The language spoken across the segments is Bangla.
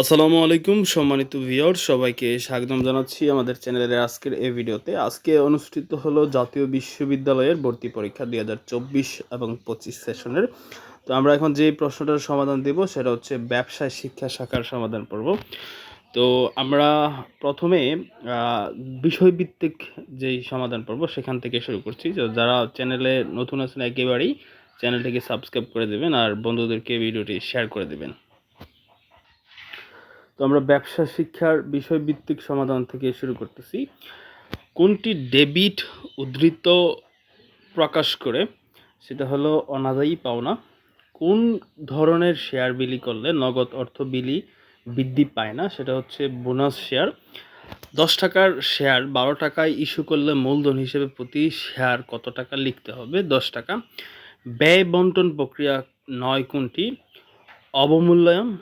আসসালামু আলাইকুম, সম্মানিত ভিওর সবাইকে স্বাগতম জানাচ্ছি আমাদের চ্যানেলের আজকের এই ভিডিওতে। আজকে অনুষ্ঠিত হলো জাতীয় বিশ্ববিদ্যালয়ের ভর্তি পরীক্ষা দুই হাজার চব্বিশ এবং পঁচিশ সেশনের। তো আমরা এখন যে প্রশ্নটার সমাধান দেব, সেটা হচ্ছে ব্যবসায় শিক্ষা শাখার সমাধান পর্ব তো আমরা প্রথমে বিষয়ভিত্তিক যেই সমাধান পর্ব সেখান থেকে শুরু করছি। যারা চ্যানেলে নতুন আছেন, একেবারেই চ্যানেলটিকে সাবস্ক্রাইব করে দেবেন আর বন্ধুদেরকে ভিডিওটি শেয়ার করে দেবেন। তো আমরা ব্যবসা, শিক্ষার বিষয়ভিত্তিক সমাধান থেকে শুরু করতেছি। কোনটি ডেবিট উদ্ধৃত প্রকাশ করে? সেটা হলো অনাদায়ী পাওনা। কোন ধরনের শেয়ার বিলি করলে নগদ অর্থ বিলি বৃদ্ধি পায় না? সেটা হচ্ছে বোনাস শেয়ার। দশ টাকার শেয়ার বারো টাকায় ইস্যু করলে মূলধন হিসেবে প্রতি শেয়ার কত টাকা লিখতে হবে? দশ টাকা। ব্যয় বন্টন প্রক্রিয়া নয় কোনটি? অবমূল্যায়ন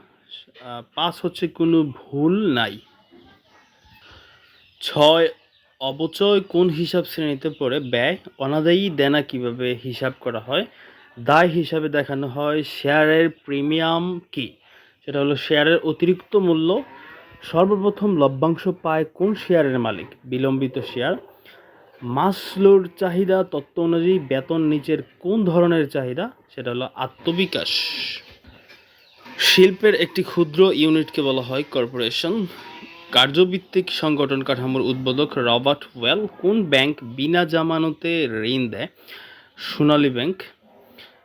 পাঁচ হচ্ছে কোনো ভুল নাই। ছয়, অবচয় কোন হিসাব শ্রেণীতে পড়ে? ব্যয়, অনাদায়ী দেনা কীভাবে হিসাব করা হয়? দায় হিসাবে দেখানো হয় শেয়ারের প্রিমিয়াম কি? সেটা হলো শেয়ারের অতিরিক্ত মূল্য। সর্বপ্রথম লভ্যাংশ পায় কোন শেয়ারের মালিক? বিলম্বিত শেয়ার। মাসলোর চাহিদা তত্ত্ব অনুযায়ী বেতন নিচের কোন ধরনের চাহিদা? সেটা হলো আত্মবিকাশ। শিল্পের একটি ক্ষুদ্র ইউনিটকে বলা হয় কর্পোরেশন। কার্যভিত্তিক সংগঠন কাঠামোর উদ্বোধক রবার্ট ওয়েল কোন ব্যাংক বিনা জামানতে ঋণ দেয়? সোনালী ব্যাংক।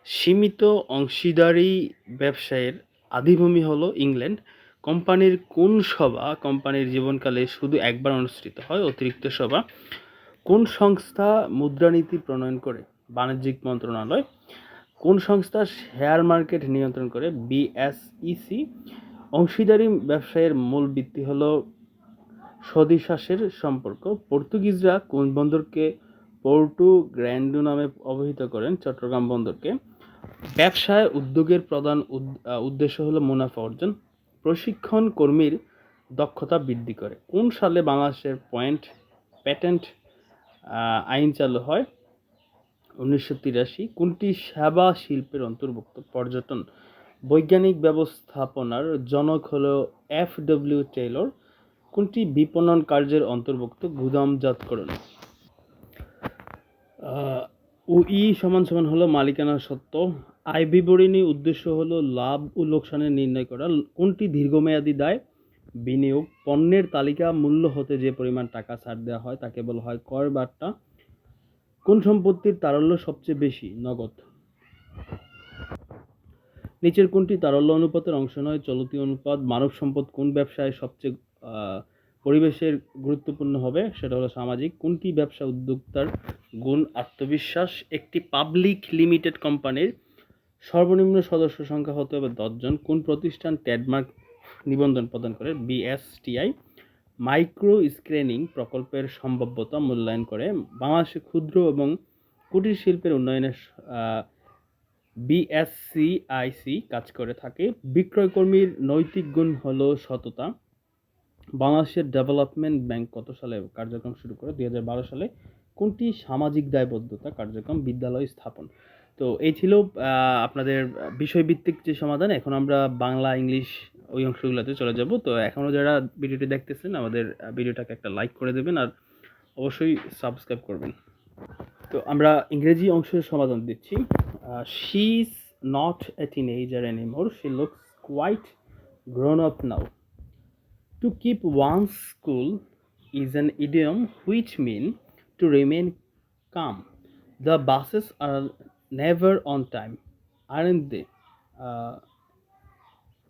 সীমিত অংশীদারি ব্যবসায়ের আদিভূমি হলো ইংল্যান্ড। কোম্পানির কোন সভা? কোম্পানির জীবনকালে শুধু একবার অনুষ্ঠিত হয়, অতিরিক্ত সভা। কোন সংস্থা মুদ্রানীতি প্রণয়ন করে? বাণিজ্যিক মন্ত্রণালয়। কোন সংস্থা শেয়ার মার্কেট নিয়ন্ত্রণ করে? বিএসইসি অংশীদারি ব্যবসায়ের মূল ভিত্তি হলো সদিশ্বাসের সম্পর্ক। পর্তুগিজরা কোন বন্দরকে পোর্টু গ্র্যান্ডু নামে অভিহিত করেন? চট্টগ্রাম বন্দরকে। ব্যবসায় উদ্যোগের প্রধান উদ- উদ্দেশ্য হলো মুনাফা অর্জন। প্রশিক্ষণ কর্মীর দক্ষতা বৃদ্ধি করে। কোন সালে বাংলাদেশের পয়েন্ট প্যাটেন্ট আইন চালু হয়? উনিশশো তিরাশি কোনটি সেবা শিল্পের অন্তর্ভুক্ত? পর্যটন, বৈজ্ঞানিক ব্যবস্থাপনার জনক হল এফ ডব্লিউ টেইলর। কোনটি বিপণন কার্যের অন্তর্ভুক্ত? গুদামজাতকরণ ই সমান সমান হলো মালিকানা সত্ত্ব। আয় বিবরণী উদ্দেশ্য হলো লাভ ও লোকসানের নির্ণয় করা। কোনটি দীর্ঘমেয়াদী দায়? বিনিয়োগ, পণ্যের তালিকা, মূল্য হতে যে পরিমাণ টাকা ছাড় দেওয়া হয় তাকে বলা হয় কর বার্তা। কোন সম্পত্তির তারল্য সবচেয়ে বেশি? নগদ। নিচের কোনটি তারল্য অনুপাতের অংশ নয়? চলতি অনুপাত, মানব সম্পদ কোন ব্যবসায় সবচেয়ে পরিবেশের গুরুত্বপূর্ণ হবে? সেটা হলো সামাজিক। কোনটি ব্যবসা উদ্যোক্তার গুণ আত্মবিশ্বাস? একটি পাবলিক লিমিটেড কোম্পানির সর্বনিম্ন সদস্য সংখ্যা হতে হবে দশজন। কোন প্রতিষ্ঠান ট্রেডমার্ক নিবন্ধন প্রদান করে? বিএসটিআই মাইক্রো স্ক্রিনিং প্রকল্পের সম্ভাব্যতা মূল্যায়ন করে বাংলাদেশে ক্ষুদ্র এবং কুটির শিল্পের উন্নয়নের বিএসসিআইসি কাজ করে থাকে। বিক্রয়কর্মীর নৈতিক গুণ হল সততা। বাংলাদেশের ডেভেলপমেন্ট ব্যাংক কত সালে কার্যক্রম শুরু করে? দু হাজার বারো সালে কোনটি সামাজিক দায়বদ্ধতা কার্যক্রম বিদ্যালয় স্থাপন? তো এই ছিল আপনাদের বিষয়ভিত্তিক যে সমাধান, এখন আমরা বাংলা, ইংলিশ ওই অংশগুলোতে চলে যাব। তো এখনও যারা ভিডিওটি দেখতেছেন, আমাদের ভিডিওটাকে একটা লাইক করে দেবেন আর অবশ্যই সাবস্ক্রাইব করবেন। তো আমরা ইংরেজি অংশের সমাধান দিচ্ছি। She is not a teenager anymore she looks quite grown up now To keep one's cool is an idiom which mean to remain calm. The buses are never on time, aren't they?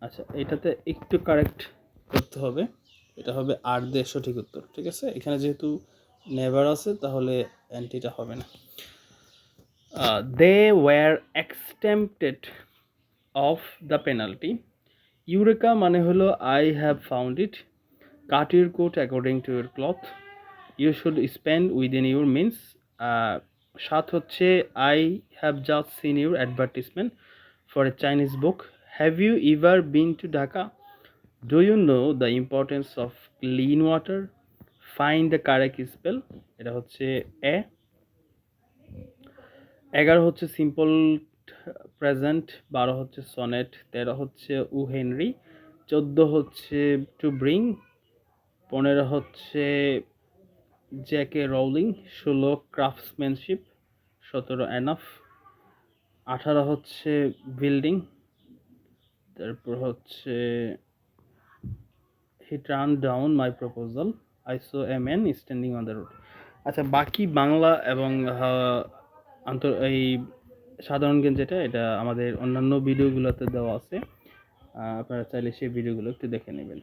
আচ্ছা এটাতে একটু কারেক্ট করতে হবে। এটা হবে আর দে সঠিক উত্তর ঠিক আছে? এখানে যেহেতু নেভার আছে তাহলে অ্যান্টিটা হবে না। They were exempted of the penalty eureka মানে হলো I have found it cut your coat according to your cloth you should spend within your means সাত হচ্ছে I have just seen your advertisement for a Chinese book have you ever been to Dhaka do you know the importance of clean water fine the correct spell এটা হচ্ছে এ। এগারো হচ্ছে সিম্পল প্রেজেন্ট বারো হচ্ছে সনেট তেরো হচ্ছে, উ হেনরি। চোদ্দ হচ্ছে টু ব্রিং পনেরো হচ্ছে জ্যাকে রৌলিং ষোলো ক্রাফটসম্যানশিপ সতেরো অ্যানাফ আঠারো হচ্ছে বিল্ডিং তারপর হচ্ছে he turn down my proposal I saw a man standing on the road আচ্ছা বাকি বাংলা এবং আন্তর, এই সাধারণ জ্ঞান যেটা, এটা আমাদের অন্যান্য ভিডিওগুলোতে দেওয়া আছে। আপনারা চাইলে সেই ভিডিওগুলো একটু দেখে নেবেন।